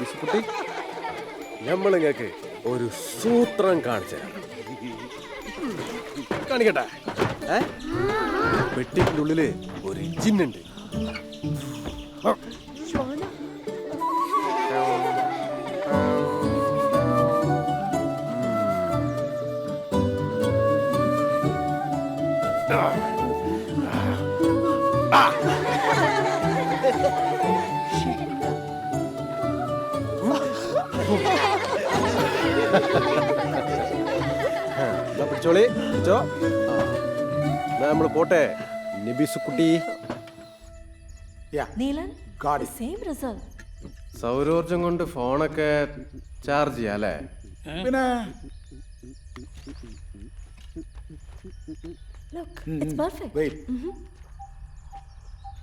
ബിസ്കുട്ടി നമ്മൾ നിങ്ങൾക്ക് ഒരു സൂത്രം കാണിച്ചു കാണിക്കട്ടെ? ഏ? പെട്ടിന്റെ ഉള്ളിൽ ഒരു ജിന്നുണ്ട്. എന്നാ പിടിച്ചോളി പിടിച്ചോ. നമ്മൾ പോട്ടെ. നിബിസുക്കുട്ടി സൗരോർജം കൊണ്ട് ഫോണൊക്കെ ചാർജ് ചെയ്യാം അല്ലേ? പിന്നെ?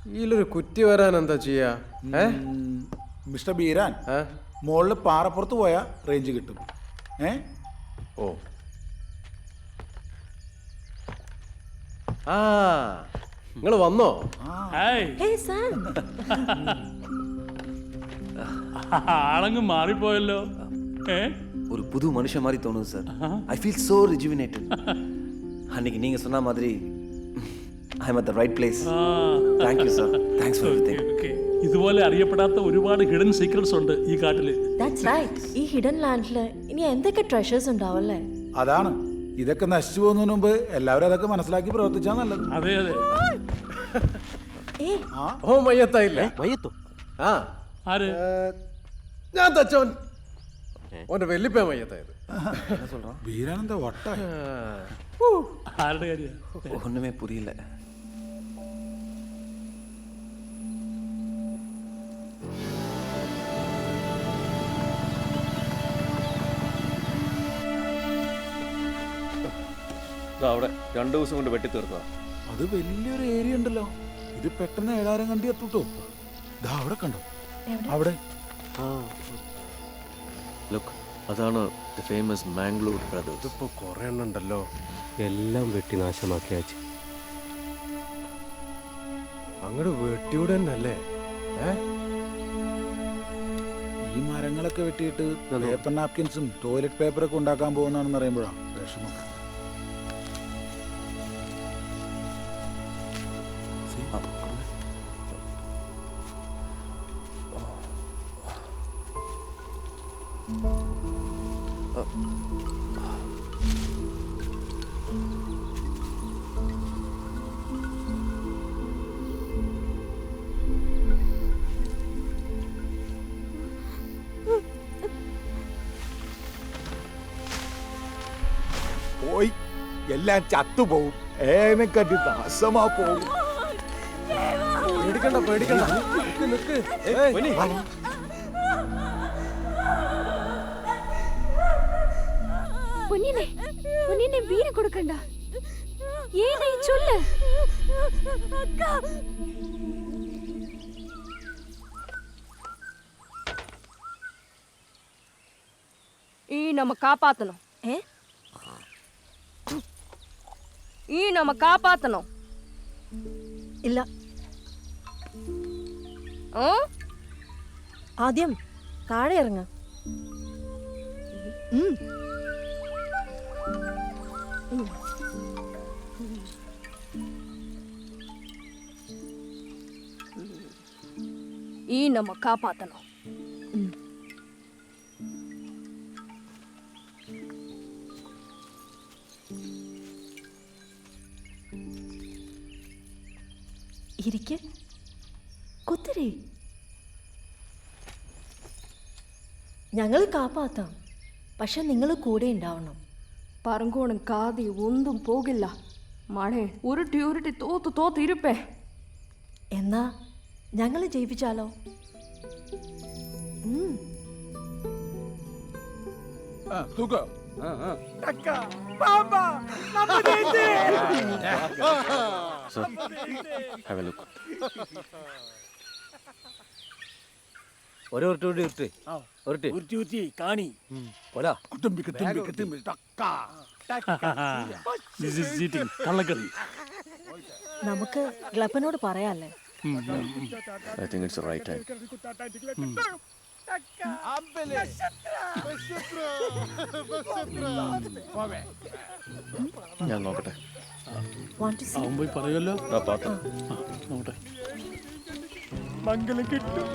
ഇതിലൊരു കുറ്റി വരാൻ എന്താ ചെയ്യാ? ഏ? മിസ്റ്റർ ബീരാൻ. ഏ? മുകളിൽ പാറപ്പുറത്ത് പോയാൽ റേഞ്ച് കിട്ടും ഏ ഓ ആ നിങ്ങൾ വന്നോ ഹായ് ഹേ സാം ആളങ്ങ് മാറിപ്പോയല്ലോ ഏ ஒரு புது மனுஷன் மாதிரி தோணுது sir I feel so rejuvenated அன்னைக்கு நீங்க சொன்ன மாதிரி I am at the right place ആ thank you sir thanks for everything okay ഇതുപോലെ അറിയപ്പെടാത്ത ഒരുപാട് ഹിഡൻ സീക്രട്സ് ഉണ്ട് ഈ കാട്ടിൽ. ദാറ്റ്സ് റൈറ്റ് ഈ ഹിഡൻ ലാൻഡിൽ ഇനി എന്തൊക്കെ ട്രഷേഴ്സ് ഉണ്ടാവും അതാണ്. ഇതൊക്കെ നശിച്ചു പോകുന്നതിന് മുമ്പ് എല്ലാവരും അതൊക്കെ മനസ്സിലാക്കി പ്രവർത്തിച്ചാ നല്ലത്. അതെ അതെ. ഏ ഓ മയ്യത്തായില്ല? മയ്യത്തോ? ആ. ആര്? ഞാൻ തച്ചോൻ. ഓന്റെ വെല്ലിപ്പ മയ്യത്തായത്. വീരാനന്ദ വട്ട ആരുടെ കാര്യം? ഒന്നുമേ പുതിയില്ല. അവിടെ രണ്ടു ദിവസം കൊണ്ട് വെട്ടി തീർത്തതാ. അത് വലിയൊരു ഏരിയ ഉണ്ടല്ലോ. ഇത് പെട്ടെന്ന് ഏഴാരം കണ്ടി എത്തൂട്ടോ. ഇതാ അവിടെ കണ്ടോ? അവിടെ. ലുക്ക് അതാണ് ദ ഫേമസ് മാംഗ്ലൂർ ബ്രദേഴ്സ് ഇതിപ്പോ കൊറേ എണ്ണം ഉണ്ടല്ലോ. എല്ലാം വെട്ടി നാശമാക്കിയാച്ച് അങ്ങോട്ട് വെട്ടിയൂടെ തന്നെ അല്ലേ ഏ? ഈ മരങ്ങളൊക്കെ വെട്ടിയിട്ട് പേപ്പർ നാപ്കിൻസും ടോയ്ലറ്റ് പേപ്പറൊക്കെ ഉണ്ടാക്കാൻ പോകുന്നതാണെന്ന് അറിയുമ്പോഴാണ് വിഷമം. போய் எல்லாம் சத்து போகும் ஏமே கண்டு நாசமா போகும் പേടിക്കണ്ട പേടിക്കണ്ട നിക്ക് നിക്ക് പൊന്നിനെ പൊന്നിനെ വീട് കൊടുക്കണ്ട ഏതാ ഈ ചൊല്ല് ഈ നമ്മ കാപ്പാത്തണം ഏ ഈ നമ്മ കാപ്പാത്തണം ഇല്ല ಹ್ಮ್ ആദ്യം താഴെ ഇറങ്ങ ಈ ನಮ್ಮ ಕಾಪಾತನು ഇരിക്ക്. കുത്തിരി. ഞങ്ങൾ കാപ്പാത്താം. പക്ഷെ നിങ്ങൾ കൂടെ ഉണ്ടാവണം. പറങ്കോണം കാതി ഒന്നും പോകില്ല. മഴ ഉരുട്ടി ഉരുട്ടി തോത്ത് തോത്തിരുപ്പേ എന്നാ ഞങ്ങൾ ജയിപ്പിച്ചാലോ? ഉം. So, have a look. ഒരു ഉരുട്ട് ഉരുട്ട് ഉരുട്ട്. ഉരുട്ടി. ഉരുട്ടി കാണി. കൊല കുത്തുമ്പി കുത്തുമ്പി കുത്തുമ്പി ടക്ക ദിസ് ഈസ് ചീറ്റിംഗ് കള്ളക്കളി നമുക്ക് ഗ്ലപ്പനോട് പറയാല്ലേ? I think it's right time അമ്പലേ. പോവേ. ഞാൻ നോക്കട്ടെ? അവൻ പോയി പറയുമല്ലോ. ആ മംഗലം കിട്ടും.